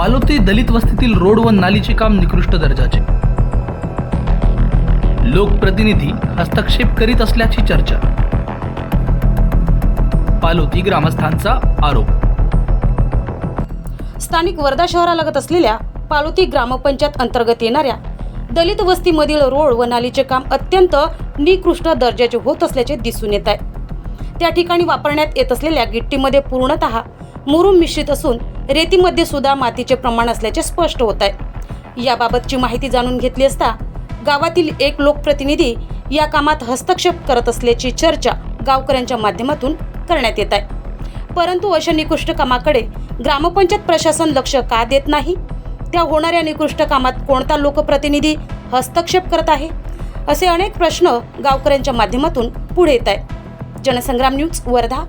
पालोती दलित वस्तीतील रोड व नालीचे काम निकृष्ट दर्जाचे. लोकप्रतिनिधी हस्तक्षेप करीत असल्याची चर्चा. पालोती ग्रामस्थांचा आरोप. स्थानिक वर्धा शहरालगत असलेल्या पालोती ग्रामपंचायत अंतर्गत येणाऱ्या दलित वस्तीमधील रोड व नालीचे काम अत्यंत निकृष्ट दर्जाचे होत असल्याचे दिसून येत आहे. त्या ठिकाणी वापरण्यात येत असलेल्या गिट्टीमध्ये पूर्णतः मुरुम मिश्रित असून रेतीमध्ये सुद्धा मातीचे प्रमाण असल्याचे स्पष्ट होत आहे. याबाबतची माहिती जाणून घेतली असता गावातील एक लोकप्रतिनिधी या कामात हस्तक्षेप करत असल्याची चर्चा गावकऱ्यांच्या माध्यमातून करण्यात येत आहे. परंतु अशा निकृष्ट कामाकडे ग्रामपंचायत प्रशासन लक्ष का देत नाही? त्या होणाऱ्या निकृष्ट कामात कोणता लोकप्रतिनिधी हस्तक्षेप करत आहे? असे अनेक प्रश्न गावकऱ्यांच्या माध्यमातून पुढे येत आहे जनसंग्राम न्यूज वर्धा.